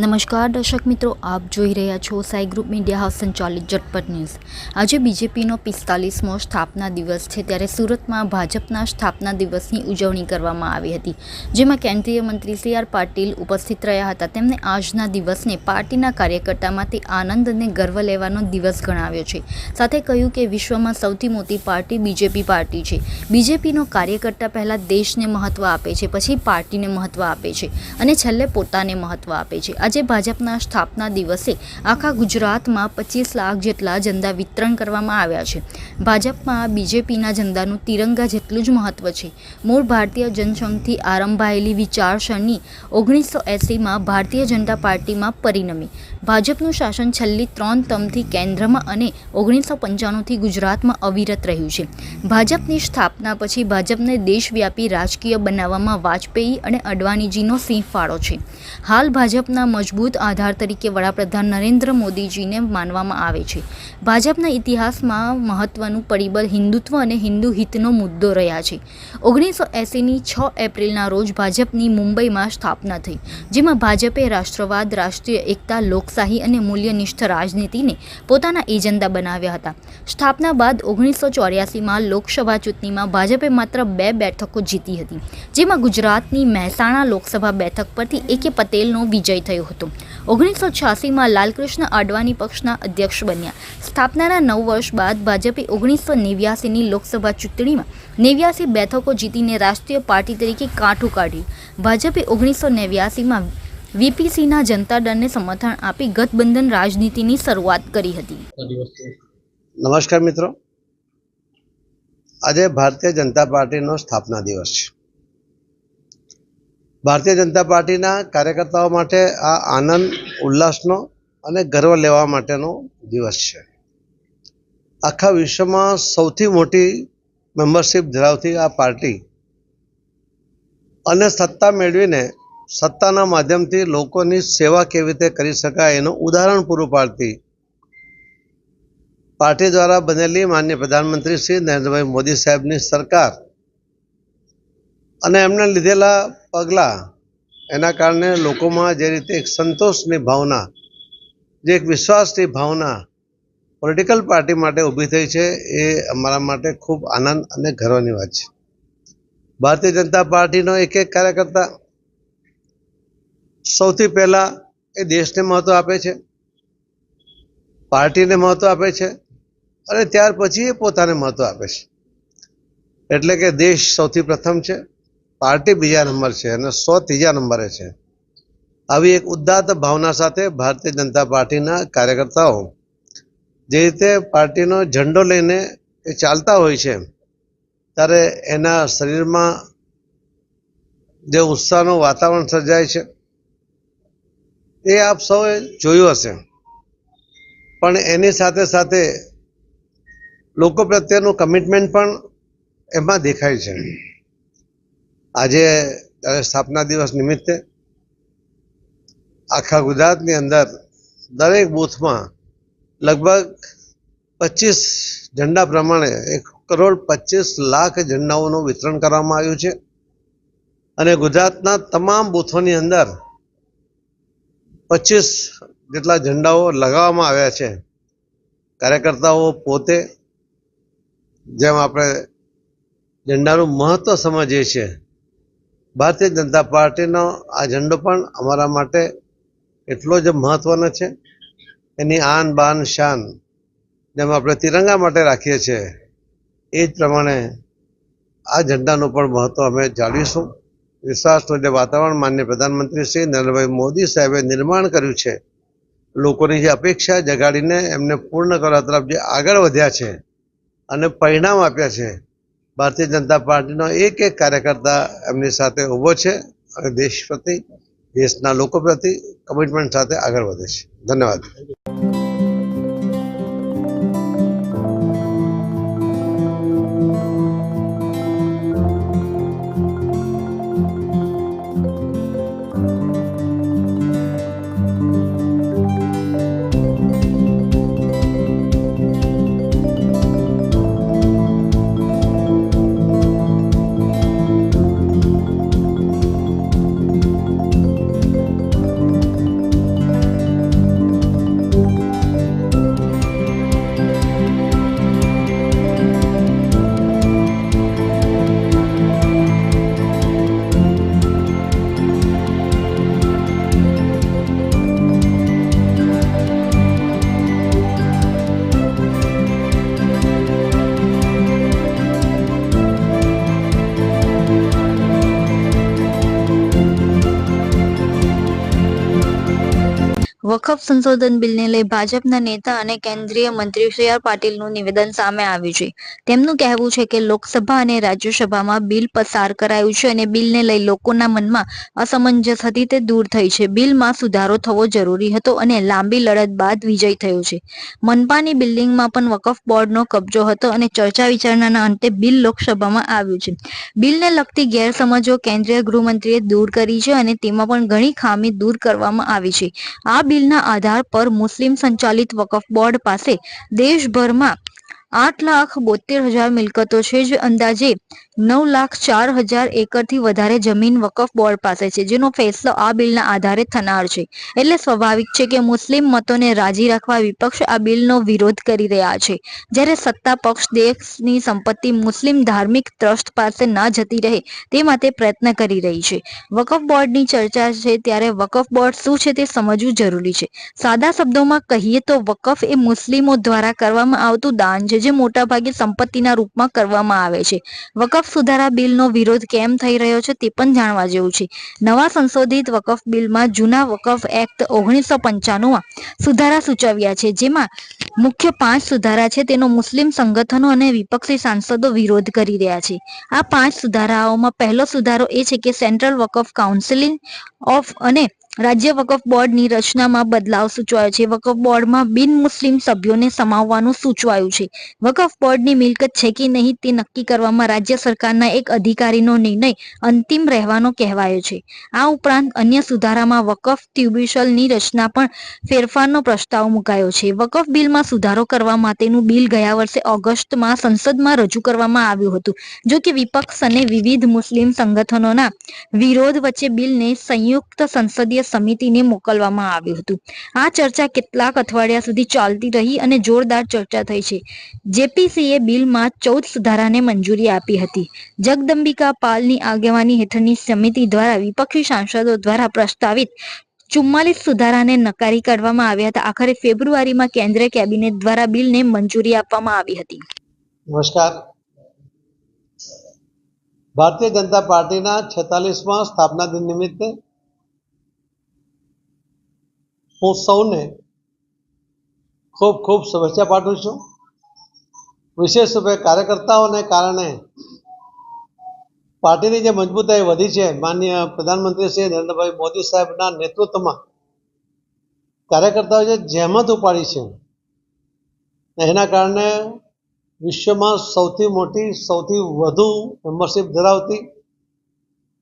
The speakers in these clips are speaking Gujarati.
નમસ્કાર દર્શક મિત્રો, આપ જોઈ રહ્યા છો સાઈ ગ્રુપ મીડિયા હાઉસ સંચાલિત ઝટપટ ન્યૂઝ. આજે બીજેપીનો પિસ્તાલીસમો સ્થાપના દિવસ છે, ત્યારે સુરતમાં ભાજપના સ્થાપના દિવસની ઉજવણી કરવામાં આવી હતી, જેમાં કેન્દ્રીય મંત્રી સી આર પાટીલ ઉપસ્થિત રહ્યા હતા. તેમણે આજના દિવસને પાર્ટીના કાર્યકર્તામાંથી આનંદ અને ગર્વ લેવાનો દિવસ ગણાવ્યો છે. સાથે કહ્યું કે વિશ્વમાં સૌથી મોટી પાર્ટી બીજેપી પાર્ટી છે. બીજેપીનો કાર્યકર્તા પહેલાં દેશને મહત્ત્વ આપે છે, પછી પાર્ટીને મહત્ત્વ આપે છે અને છેલ્લે પોતાને મહત્ત્વ આપે છે. આજે ભાજપના સ્થાપના દિવસે આખા ગુજરાતમાં પચીસ લાખ જેટલા ઝંડા વિતરણ કરવામાં આવ્યા છે. ભાજપમાં બીજેપીના ઝંડાનું તિરંગા જેટલું જ મહત્ત્વ છે. મૂળ ભારતીય જનસંઘથી આરંભાયેલી વિચારસરણી ઓગણીસો એંસીમાં ભારતીય જનતા પાર્ટીમાં પરિણમી. ભાજપનું શાસન છેલ્લી ત્રણ તમથી કેન્દ્રમાં અને ઓગણીસો પંચાણુંથી ગુજરાતમાં અવિરત રહ્યું છે. ભાજપની સ્થાપના પછી ભાજપને દેશવ્યાપી રાજકીય બનાવવામાં વાજપેયી અને અડવાણીજીનો સિંહ ફાળો છે. હાલ ભાજપના મજબૂત આધાર તરીકે વડાપ્રધાન નરેન્દ્ર મોદીજીને માનવામાં આવે છે. ભાજપના ઇતિહાસમાં મહત્વનું પરિબળ હિન્દુત્વ અને હિન્દુ હિતનો મુદ્દો રહ્યા છે. ઓગણીસો એંસીની છ એપ્રિલના રોજ ભાજપની મુંબઈમાં સ્થાપના થઈ, જેમાં ભાજપે રાષ્ટ્રવાદ, રાષ્ટ્રીય એકતા, લોકશાહી અને મૂલ્યનિષ્ઠ રાજનીતિને પોતાના એજન્ડા બનાવ્યા હતા. સ્થાપના બાદ ઓગણીસો ચોર્યાસીમાં લોકસભા ચૂંટણીમાં ભાજપે માત્ર બે બેઠકો જીતી હતી, જેમાં ગુજરાતની મહેસાણા લોકસભા બેઠક પરથી એ કે પટેલનો વિજય થયો હતો. ઓગણીસો છ્યાસીમાં લાલકૃષ્ણ આડવાણી પક્ષના અધ્યક્ષ બન્યા. સ્થાપનાના નવ વર્ષ બાદ ભાજપે ઓગણીસો નેવ્યાસીની લોકસભા ચૂંટણીમાં નેવ્યાસી બેઠકો જીતીને રાષ્ટ્રીય પાર્ટી તરીકે કાંઠું કાઢ્યું. ભાજપે ઓગણીસો નેવ્યાસીમાં વીપીસીના જનતા દળને સમર્થન આપી ગઠબંધન રાજનીતિની શરૂઆત કરી હતી. નમસ્કાર મિત્રો. આજે ભારતીય જનતા પાર્ટીનો સ્થાપના દિવસ છે. ભારતીય જનતા પાર્ટીના કાર્યકર્તાઓ માટે આ આનંદ, ઉલ્લાસનો અને ગર્વ લેવા માટેનો દિવસ છે. આખા વિશ્વમાં સૌથી મોટી મેમ્બરશિપ ધરાવતી આ પાર્ટી અને સત્તા મેળવીને સત્તાના માધ્યમથી લોકોની સેવા કેવી રીતે કરી શકાય એનું ઉદાહરણ પૂરું પાડતી પાર્ટી દ્વારા બનેલી માન્ય પ્રધાનમંત્રી શ્રી નરેન્દ્રભાઈ મોદી સાહેબની સરકાર અને એમને લીધેલા પગલાં એના કારણે લોકોમાં જે રીતે એક સંતોષની ભાવના, જે એક વિશ્વાસની ભાવના પોલિટિકલ પાર્ટી માટે ઊભી થઈ છે, એ અમારા માટે ખૂબ આનંદ અને ગર્વની વાત છે. ભારતીય જનતા પાર્ટીનો એક એક કાર્યકર્તા સૌથી પહેલાં એ દેશને મહત્ત્વ આપે છે, પાર્ટીને મહત્ત્વ આપે છે અને ત્યાર પછી એ પોતાને મહત્ત્વ આપે છે. એટલે કે દેશ સૌથી પ્રથમ છે. પાર્ટી બીજા નંબર છે અને સો ત્રીજા નંબરે છે. આવી એક ઉદાત્ત ભાવના સાથે ભારતીય જનતા પાર્ટીના કાર્યકર્તાઓ જે રીતે પાર્ટીનો ઝંડો લઈને એ ચાલતા હોય છે, ત્યારે એના શરીરમાં જે ઉત્સાહનું વાતાવરણ સર્જાય છે, એ આપ સૌએ જોયું હશે. પણ એની સાથે સાથે લોકો પ્રત્યેનું કમિટમેન્ટ પણ એમાં દેખાય છે. આજે સ્થાપના દિવસ નિમિત્તે આખા ગુજરાતની અંદર દરેક બૂથમાં લગભગ પચીસ ઝંડા પ્રમાણે એક કરોડ પચીસ લાખ ઝંડાઓનું વિતરણ કરવામાં આવ્યું છે. અને ગુજરાતના તમામ બૂથોની અંદર પચીસ જેટલા ઝંડાઓ લગાવવામાં આવ્યા છે. કાર્યકર્તાઓ પોતે, જેમ આપણે ઝંડાનું મહત્ત્વ સમજીએ છીએ ભારતીય જનતા પાર્ટીનો આ ઝંડો પણ અમારા માટે એટલો જ મહત્ત્વનો છે. એની આન, બાન, શાન જેમ આપણે તિરંગા માટે રાખીએ છીએ. એ જ પ્રમાણે આ ઝંડાનું પણ મહત્ત્વ અમે જાળવીશું. વિશ્વાસનું જે વાતાવરણ માન્ય પ્રધાનમંત્રી શ્રી નરેન્દ્રભાઈ મોદી સાહેબે નિર્માણ કર્યું છે, લોકોની જે અપેક્ષા જગાડીને એમને પૂર્ણ કરવા તરફ જે આગળ વધ્યા છે અને પરિણામ આપ્યા છે ભારતીય જનતા પાર્ટીનો એક એક કાર્યકર્તા એમની સાથે ઊભો છે અને દેશ પ્રતિ, દેશના લોકો પ્રતિ કમિટમેન્ટ સાથે આગળ વધે છે. ધન્યવાદ. વકફ સંશોધન બિલને લઈ ભાજપના નેતા અને કેન્દ્રીય મંત્રી સી આર પાટીલનું નિવેદન સામે આવ્યું છે. તેમનું કહેવું છે કે લોકસભા અને રાજ્યસભામાં બિલ પસાર કરાયું છે અને બિલને લઈ લોકોના મનમાં અસમંજસ હતી તે દૂર થઈ છે. બિલમાં સુધારો થવો જરૂરી હતો અને લાંબી લડત બાદ વિજય થયો છે. મનપાની બિલ્ડિંગમાં પણ વકફ બોર્ડનો કબજો હતો અને ચર્ચા વિચારણાના અંતે બિલ લોકસભામાં આવ્યું છે. બિલને લગતી ગેરસમજો કેન્દ્રીય ગૃહમંત્રીએ દૂર કરી છે અને તેમાં પણ ઘણી ખામી દૂર કરવામાં આવી છે. આ બિલના આધાર પર મુસ્લિમ સંચાલિત વકફ બોર્ડ પાસે દેશભરમાં આઠ લાખ બોતેર હજાર મિલકતો છે, જે અંદાજે નવ લાખ ચાર હજાર એકરથી વધારે જમીન વકફ બોર્ડ પાસે છે, જેનો ફેસલો આ બિલના આધારે થનાર છે. એટલે સ્વાભાવિક છે કે મુસ્લિમ મતોને રાજી રાખવા વિપક્ષ આ બિલનો વિરોધ કરી રહ્યા છે. જ્યારે સત્તા પક્ષ દેશની સંપત્તિ મુસ્લિમ ધાર્મિક ટ્રસ્ટ પાસે ન જતી રહે, તે માટે પ્રયત્ન કરી રહી છે. વકફ બોર્ડની ચર્ચા છે, ત્યારે વકફ બોર્ડ શું છે તે સમજવું જરૂરી છે. સાદા શબ્દોમાં કહીએ તો વકફ એ મુસ્લિમો દ્વારા કરવામાં આવતું દાન છે જે મોટાભાગે સંપત્તિના રૂપમાં કરવામાં આવે છે. વકફ સુધારા બિલનો વિરોધ કેમ થઈ રહ્યો છે તે પણ જાણવા જેવું છે. નવા સંશોધિત વકફ બિલમાં જૂના વકફ એક્ટ ઓગણીસો પંચાણુંમાં સુધારા સૂચવ્યા છે, જેમાં મુખ્ય પાંચ સુધારા છે તેનો મુસ્લિમ સંગઠનો અને વિપક્ષી સાંસદો વિરોધ કરી રહ્યા છે. આ પાંચ સુધારાઓમાં પહેલો સુધારો એ છે કે સેન્ટ્રલ વકફ કાઉન્સિલિંગ ઓફ અને રાજ્ય વકફ બોર્ડની રચનામાં બદલાવ સૂચવાયો છે. વકફ બોર્ડમાં બિન મુસ્લિમ સભ્યોને સમાવવાનું સૂચવાયું છે. વકફ બોર્ડની મિલકત છે કે નહીં તે નક્કી કરવામાં રાજ્ય સરકારના એક અધિકારીનો નિર્ણય અંતિમ રહેવાનો કહેવાયો છે. આ ઉપરાંત અન્ય સુધારામાં વકફ ટ્યુબ્યુશલની રચના પણ ફેરફારનો પ્રસ્તાવ મુકાયો છે. વકફ બિલમાં સુધારો કરવા માટેનું બિલ ગયા વર્ષે ઓગસ્ટમાં સંસદમાં રજૂ કરવામાં આવ્યું હતું. જો કે વિપક્ષ અને વિવિધ મુસ્લિમ સંગઠનોના વિરોધ વચ્ચે બિલને સંયુક્ત સંસદીય સમિતિને મોકલવામાં આવ્યું હતું. આ ચર્ચા કેટલાક અઠવાડિયા સુધી ચાલતી રહી અને જોરદાર ચર્ચા થઈ છે. જેપીસીએ બિલમાં ચૌદ સુધારાને મંજૂરી આપી હતી. જગદંબિકા પાલની આગેવાની હેઠળની સમિતિ દ્વારા વિપક્ષી સાંસદો દ્વારા પ્રસ્તાવિત ચુમ્માલીસ સુધારાને નકારી કાઢવામાં આવ્યા હતા. આખરે ફેબ્રુઆરીમાં કેન્દ્રીય કેબિનેટ દ્વારા બિલને મંજૂરી આપવામાં આવી હતી. નમસ્કાર. ભારતીય જનતા પાર્ટીના છેતાલીસમાં સ્થાપના દિન નિમિત્તે હું સૌને ખૂબ ખૂબ શુભેચ્છા પાઠવું છું. વિશેષ રૂપે કાર્યકર્તાઓને કારણે પાર્ટીની જે મજબૂતાઈ વધી છે, માન્ય પ્રધાનમંત્રી શ્રી નરેન્દ્રભાઈ મોદી સાહેબના નેતૃત્વમાં કાર્યકર્તાઓ જે જહેમત ઉપાડી છે એના કારણે વિશ્વમાં સૌથી મોટી, સૌથી વધુ મેમ્બરશીપ ધરાવતી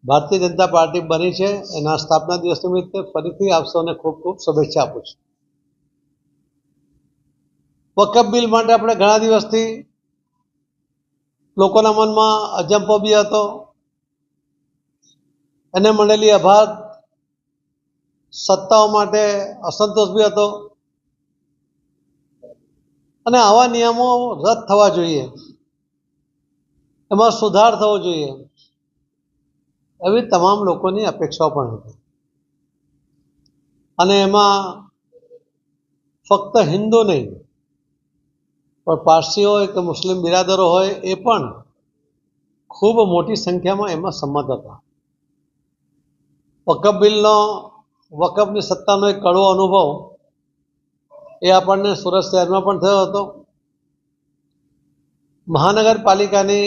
ભારતીય જનતા પાર્ટી બની છે. એના સ્થાપના દિવસ નિમિત્તે ફરીથી આપ સૌને ખૂબ ખૂબ શુભેચ્છા આપું છું. વકફ બિલ માટે આપણે ઘણા દિવસથી લોકોના મનમાં અજંપો બી હતો. એને મળેલી અભાત સત્તાઓ માટે અસંતોષ બી હતો. અને આવા નિયમો રદ થવા જોઈએ. એમાં સુધાર થવો જોઈએ. એવી તમામ લોકોની અપેક્ષાઓ પણ હતી. અને એમાં ફક્ત હિન્દુ નહીં, પણ પારસી હોય કે મુસ્લિમ બિરાદરો હોય એ પણ ખૂબ મોટી સંખ્યામાં એમાં સંમત હતા. વકફ બિલનો વકફની સત્તાનો એક કડવો અનુભવ એ આપણને સુરત શહેરમાં પણ થયો હતો. મહાનગરપાલિકાની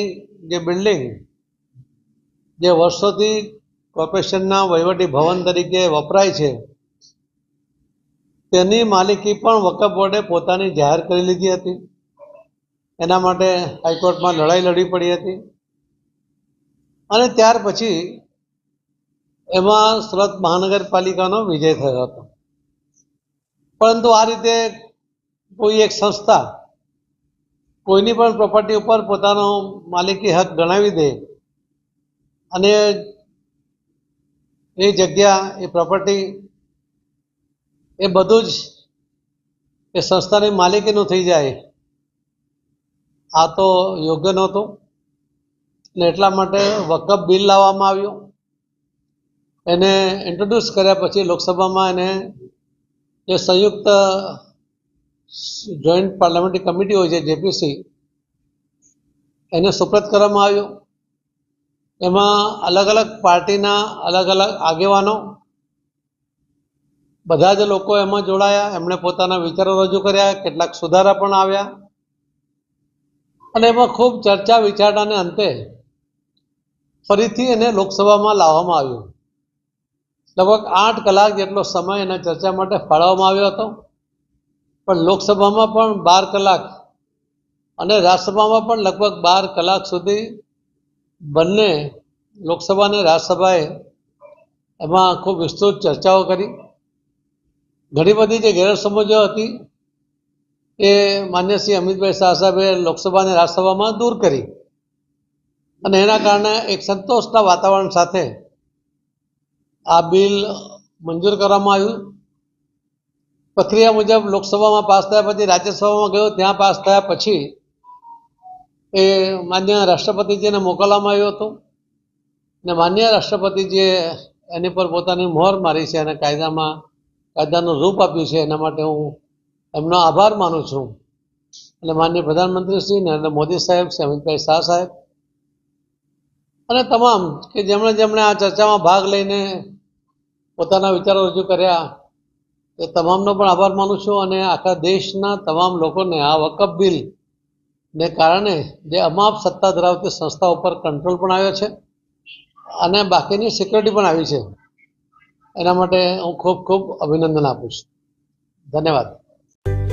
જે બિલ્ડિંગ જે વર્ષોથી કોર્પોરેશનના વહીવટી ભવન તરીકે વપરાય છે, તેની માલિકી પણ વકફ બોર્ડે પોતાની જાહેર કરી લીધી હતી. એના માટે હાઈકોર્ટમાં લડાઈ લડવી પડી હતી. અને ત્યાર પછી એમાં સુરત મહાનગરપાલિકાનો વિજય થયો હતો. પરંતુ આ રીતે કોઈ એક સંસ્થા કોઈની પણ પ્રોપર્ટી ઉપર પોતાનો માલિકી હક ગણાવી દે અને એ જગ્યા, એ પ્રોપર્ટી એ બધું જ એ સંસ્થાની માલિકીનું થઈ જાય. આ તો યોગ્ય નહોતું. ને એટલા માટે વકફ બિલ લાવવામાં આવ્યું. એને ઇન્ટ્રોડ્યુસ કર્યા પછી લોકસભામાં એને જે સંયુક્ત જોઈન્ટ પાર્લામેન્ટરી કમિટી હોય છે જેપીસી એને સુપ્રત કરવામાં આવ્યું. એમાં અલગ અલગ પાર્ટીના અલગ અલગ આગેવાનો, બધા જ લોકો એમાં જોડાયા, એમણે પોતાના વિચારો રજૂ કર્યા, કેટલાક સુધારા પણ આવ્યા. અને એમાં ખૂબ ચર્ચા વિચારણાને અંતે ફરીથી એને લોકસભામાં લાવવામાં આવ્યું. લગભગ આઠ કલાક જેટલો સમય એના ચર્ચા માટે ફાળવવામાં આવ્યો હતો. પણ લોકસભામાં પણ બાર કલાક અને રાજ્યસભામાં પણ લગભગ બાર કલાક સુધી બંને લોકસભા અને રાજ્યસભાએ એમાં ખૂબ વિસ્તૃત ચર્ચાઓ કરી. ઘણી બધી જે ગેરસમજો હતી એ માન્ય શ્રી અમિતભાઈ શાહ સાહેબે લોકસભા અને રાજ્યસભામાં દૂર કરી અને એના કારણે એક સંતોષના વાતાવરણ સાથે આ બિલ મંજૂર કરવામાં આવ્યું. પ્રક્રિયા મુજબ લોકસભામાં પાસ થયા પછી રાજ્યસભામાં ગયો, ત્યાં પાસ થયા પછી એ માન્ય રાષ્ટ્રપતિજીને મોકલવામાં આવ્યું હતું. ને માન્ય રાષ્ટ્રપતિજીએ એની પર પોતાની મોહર મારી છે અને કાયદામાં, કાયદાનું રૂપ આપ્યું છે. એના માટે હું એમનો આભાર માનું છું. અને માન્ય પ્રધાનમંત્રી શ્રી નરેન્દ્ર મોદી સાહેબ અમિતભાઈ શાહ સાહેબ અને તમામ કે જેમણે જેમણે આ ચર્ચામાં ભાગ લઈને પોતાના વિચારો રજૂ કર્યા, એ તમામનો પણ આભાર માનું છું. અને આખા દેશના તમામ લોકોને આ વકફ બિલ ને કારણે જે અમાપ સત્તા ધરાવતી સંસ્થા ઉપર કંટ્રોલ પણ આવ્યો છે અને બાકીની સિક્યોરિટી પણ આવી છે. એના માટે હું ખૂબ ખૂબ અભિનંદન આપું છું. ધન્યવાદ.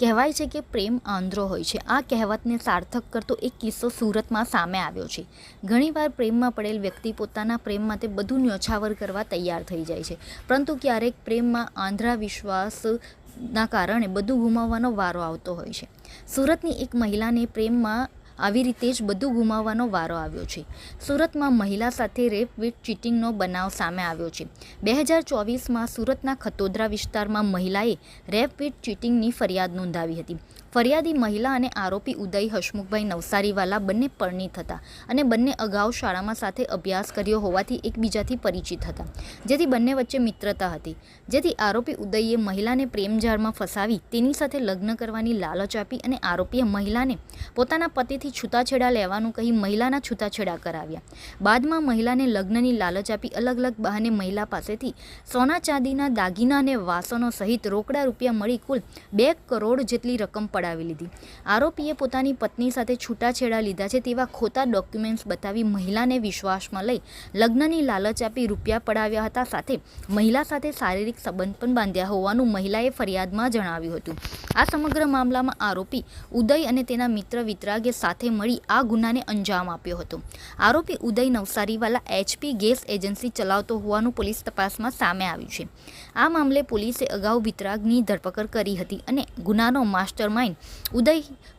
કહેવાય છે કે પ્રેમ આંધ્રો હોય છે. આ કહેવતને સાર્થક કરતો એક કિસ્સો સુરતમાં સામે આવ્યો છે. ઘણીવાર પ્રેમમાં પડેલ વ્યક્તિ પોતાના પ્રેમ માટે બધું ન્યોછાવર કરવા તૈયાર થઈ જાય છે. પરંતુ ક્યારેક પ્રેમમાં આંધ્રા વિશ્વાસના કારણે બધું ગુમાવવાનો વારો આવતો હોય છે. સુરતની એક મહિલાને પ્રેમમાં આવી રીતે જ બધું ગુમાવવાનો વારો આવ્યો છે. સુરતમાં મહિલા સાથે રેપ વિથ ચીટિંગનો બનાવ સામે આવ્યો છે. બે હજાર ચોવીસમાં સુરતના ખતોદરા વિસ્તારમાં મહિલાએ રેપ વિથ ચીટિંગની ફરિયાદ નોંધાવી હતી. ફરિયાદી મહિલા અને આરોપી ઉદય હસમુખભાઈ નવસારીવાલા બંને પરણિત હતા અને બંને અગાઉ શાળામાં સાથે અભ્યાસ કર્યો હોવાથી એકબીજાથી પરિચિત હતા. જેથી બંને વચ્ચે મિત્રતા હતી. જેથી આરોપી ઉદયે મહિલાને પ્રેમજાળમાં ફસાવી તેની સાથે લગ્ન કરવાની લાલચ આપી અને આરોપીએ મહિલાને પોતાના પતિથી છૂટાછેડા લેવાનું કહી મહિલાના છૂટાછેડા કરાવ્યા. બાદમાં મહિલાને લગ્નની લાલચ આપી અલગ અલગ બહાને મહિલા પાસેથી સોના ચાંદીના દાગીના અને વાસણો સહિત રોકડા રૂપિયા મળી કુલ બે કરોડ જેટલી રકમ પડાવી લીધી. આરોપીએ પોતાની પત્ની સાથે છૂટાછેડા લીધા છે તેવા ખોટા ડોક્યુમેન્ટ્સ બતાવી મહિલાને વિશ્વાસમાં લઈ લગ્નની લાલચ આપી રૂપિયા પડાવ્યા હતા સાથે મહિલા સાથે શારીરિક સંબંધ પણ બાંધ્યા હોવાનું મહિલાએ ફરિયાદમાં જણાવ્યું હતું. આ સમગ્ર મામલામાં આરોપી ઉદય અને તેના મિત્ર વિતરાગે સાથે મળી આ ગુનાને અંજામ આપ્યો હતો. આરોપી Uday Navsariwala HP gas agency ચલાવતો હોવાનું પોલીસ તપાસમાં સામે આવ્યું છે. આ મામલે પોલીસે અગાઉ વિતરાગની ધરપકડ કરી હતી અને ગુનાનો માસ્ટર માઇન્ડ ઉદય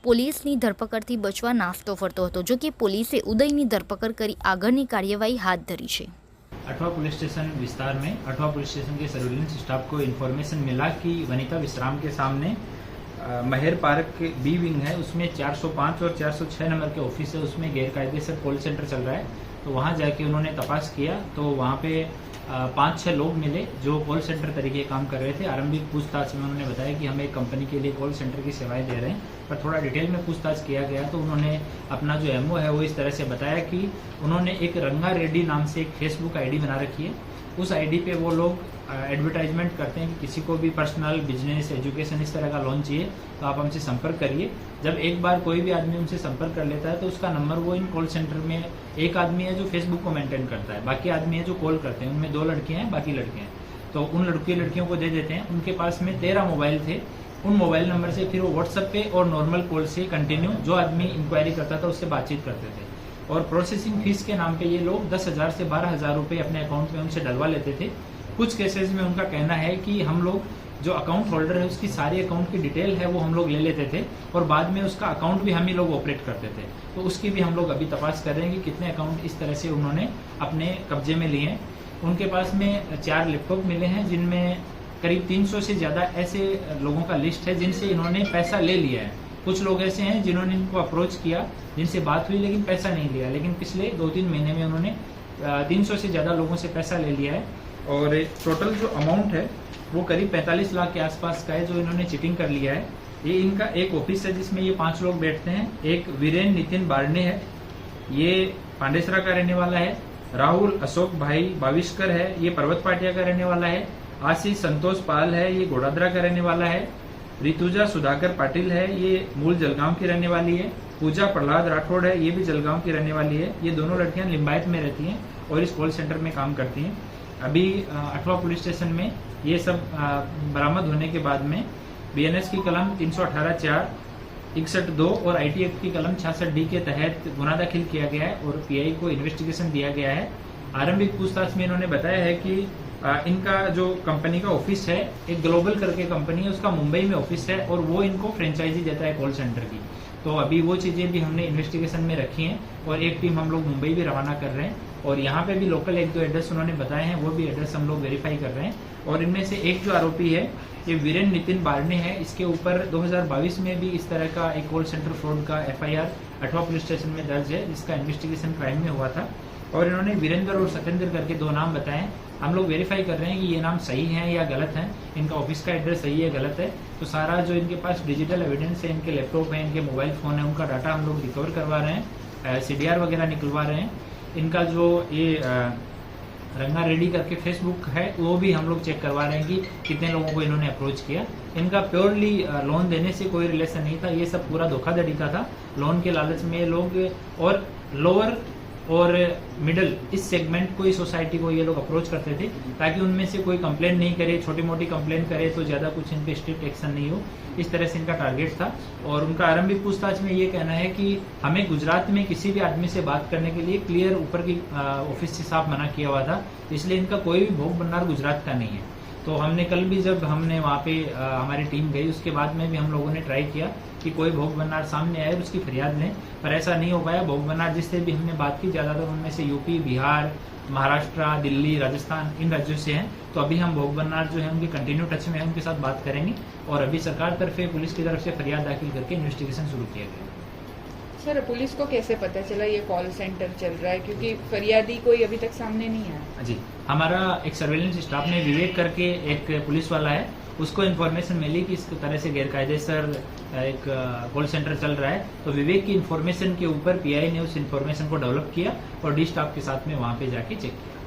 પોલીસની ધરપકડથી બચવા નાસ્તો ફરતો હતો જો કે પોલીસે ઉદયની ધરપકડ કરી આગળની કાર્યવાહી હાથ ધરી છે अठवा पुलिस स्टेशन विस्तार में अठवा पुलिस स्टेशन के सर्विलेंस स्टाफ को इन्फॉर्मेशन मिला कि वनिता विश्राम के सामने अ, महर पार्क के बी विंग है उसमें 405 और 406 नंबर के ऑफिस है उसमें गैरकायदेसर कॉल सेंटर चल रहा है तो वहाँ जाके उन्होंने तपास किया तो वहाँ पे अ, पाँच छः लोग मिले जो कॉल सेंटर तरीके काम कर रहे थे। आरंभिक पूछताछ में उन्होंने बताया कि हम एक कंपनी के लिए कॉल सेंटर की सेवाएँ दे रहे हैं, पर थोड़ा डिटेल में पूछताछ किया गया तो उन्होंने अपना जो एमओ है वो इस तरह से बताया कि उन्होंने एक रंगा रेड्डी नाम से एक फेसबुक आईडी बना रखी है। उस आईडी पे वो लोग एडवर्टाइजमेंट करते हैं कि किसी को भी पर्सनल बिज़नेस एजुकेशन इस तरह का लोन चाहिए तो आप हमसे संपर्क करिए। जब एक बार कोई भी आदमी उनसे संपर्क कर लेता है तो उसका नंबर वो इन कॉल सेंटर में एक आदमी है जो फेसबुक को मेंटेन करता है, बाकी आदमी है जो कॉल करते हैं, उनमें दो लड़कियाँ हैं, बाकी लड़के हैं। तो उन लड़की लड़कियों को दे देते हैं। उनके पास में तेरह मोबाइल थे, उन मोबाइल नंबर से फिर वो व्हाट्सएप पे और नॉर्मल कॉल से कंटिन्यू जो आदमी इंक्वायरी करता था, उससे बातचीत करते थे। और प्रोसेसिंग फ़ीस के नाम पे ये लोग दस हज़ार से बारह हज़ार रुपये अपने अकाउंट में उनसे डलवा लेते थे। कुछ केसेस में उनका कहना है कि हम लोग जो अकाउंट होल्डर है, उसकी सारी अकाउंट की डिटेल है, वो हम लोग ले लेते थे और बाद में उसका अकाउंट भी हम ही लोग ऑपरेट करते थे। तो उसकी भी हम लोग अभी तपास कर रहे हैं कि कितने अकाउंट इस तरह से उन्होंने अपने कब्जे में लिए हैं। उनके पास में चार लैपटॉप मिले हैं, जिनमें करीब 300 से ज़्यादा ऐसे लोगों का लिस्ट है, जिनसे इन्होंने पैसा ले लिया है। कुछ लोग ऐसे हैं जिन्होंने इनको अप्रोच किया, जिनसे बात हुई लेकिन पैसा नहीं लिया। लेकिन पिछले दो तीन महीने में उन्होंने तीन सौ से ज़्यादा लोगों से पैसा ले लिया है। और टोटल जो अमाउंट है वो करीब 45 लाख के आसपास का है जो इन्होंने चिटिंग कर लिया है। ये इनका एक ऑफ़िस है जिसमें ये पाँच लोग बैठते हैं। एक वीरेन नितिन बारने है। ये पांडेसरा का रहने वाला है। राहुल अशोक भाई बाविष्कर है। ये पर्वत पाटिया का रहने वाला है। आशीष संतोष पाल है। ये गोडादरा का रहने वाला है। ऋतुजा सुधाकर पाटिल है। ये मूल जलगांव की रहने वाली है। पूजा प्रहलाद राठौड़ है। ये भी जलगांव की रहने वाली है। ये दोनों लड़कियाँ लिम्बायत में रहती हैं और इस कॉल सेंटर में काम करती हैं। अभी अठवा पुलिस स्टेशन में ये सब बरामद होने के बाद में बीएनएस की कलम तीन सौ अठारह चार, इकसठ दो और एक्ट की कलम छियासठ डी के तहत गुना दाखिल किया गया है और पीआई को इन्वेस्टिगेशन दिया गया है। आरंभिक पूछताछ में इन्होंने बताया है कि इनका जो कंपनी का ऑफ़िस है, एक ग्लोबल करके कंपनी है, उसका मुंबई में ऑफ़िस है और वो इनको फ्रेंचाइजी देता है कॉल सेंटर की। तो अभी वो चीज़ें भी हमने इन्वेस्टिगेशन में रखी हैं और एक टीम हम लोग मुंबई भी रवाना कर रहे हैं। और यहाँ पे भी लोकल एक दो एड्रेस उन्होंने बताए हैं, वो भी एड्रेस हम लोग वेरीफाई कर रहे हैं। और इनमें से एक जो आरोपी है, ये वीरेन नितिन बारने है। इसके ऊपर 2022 में भी इस तरह का एक कॉल सेंटर फ्रॉड का एफआईआर अठवा पुलिस स्टेशन में दर्ज है, जिसका इन्वेस्टिगेशन क्राइम में हुआ था। और इन्होंने वीरेंद्र और सत्येंद्र करके दो नाम बताए हम लोग वेरीफाई कर रहे हैं कि ये नाम सही है या गलत है। इनका ऑफ़िस का एड्रेस सही है, गलत है। तो सारा जो इनके पास डिजिटल एविडेंस है, इनके लैपटॉप है, इनके मोबाइल फ़ोन है, उनका डाटा हम लोग रिकवर करवा रहे हैं सीडीआर वगैरह निकलवा रहे हैं। इनका जो ये रंगा रेडी करके फेसबुक है, वो भी हम लोग चेक करवा रहे हैं कि कितने लोगों को इन्होंने अप्रोच किया। इनका प्योरली लोन देने से कोई रिलेशन नहीं था, ये सब पूरा धोखाधड़ी का था। लोन के लालच में लोग, और लोअर और मिडल इस सेगमेंट को, इस सोसाइटी को ये लोग अप्रोच करते थे, ताकि उनमें से कोई कंप्लेन नहीं करे छोटी मोटी कंप्लेन करे तो ज़्यादा कुछ इन पे स्ट्रिक्ट एक्शन नहीं हो। इस तरह से इनका टारगेट था। और उनका आरंभिक पूछताछ में ये कहना है कि हमें गुजरात में किसी भी आदमी से बात करने के लिए क्लियर ऊपर की ऑफ़िस से साफ़ मना किया हुआ था, इसलिए इनका कोई भी भोग भंडार गुजरात का नहीं है। तो हमने कल भी जब हमने वहाँ पे हमारी टीम गई, उसके बाद में भी हम लोगों ने ट्राई किया कि कोई भोग बनार सामने आए उसकी फरियाद लें, पर ऐसा नहीं हो पाया। भोग बनार जिससे भी हमने बात की, ज़्यादातर उनमें से यूपी, बिहार, महाराष्ट्र, दिल्ली, राजस्थान, इन राज्यों से हैं। तो अभी हम भोग बनार जो है, उनके कंटिन्यू टच में है, उनके साथ बात करेंगे और अभी सरकार तरफे, पुलिस की तरफ़ से फरियाद दाखिल करके इन्वेस्टिगेशन शुरू किया गया सर, पुलिस को कैसे पता चला ये कॉल सेंटर चल रहा है? क्योंकि फरियादी कोई अभी तक सामने नहीं आया। जी, हमारा एक सर्वेलेंस स्टाफ ने विवेक करके एक पुलिस वाला है, उसको इन्फॉर्मेशन मिली कि इस तरह से गैरकायदे सर, एक कॉल सेंटर चल रहा है। तो विवेक की इन्फॉर्मेशन के ऊपर पीआई ने उस इन्फॉर्मेशन को डेवलप किया और डी स्टाफ के साथ में वहाँ पे जाके चेक किया।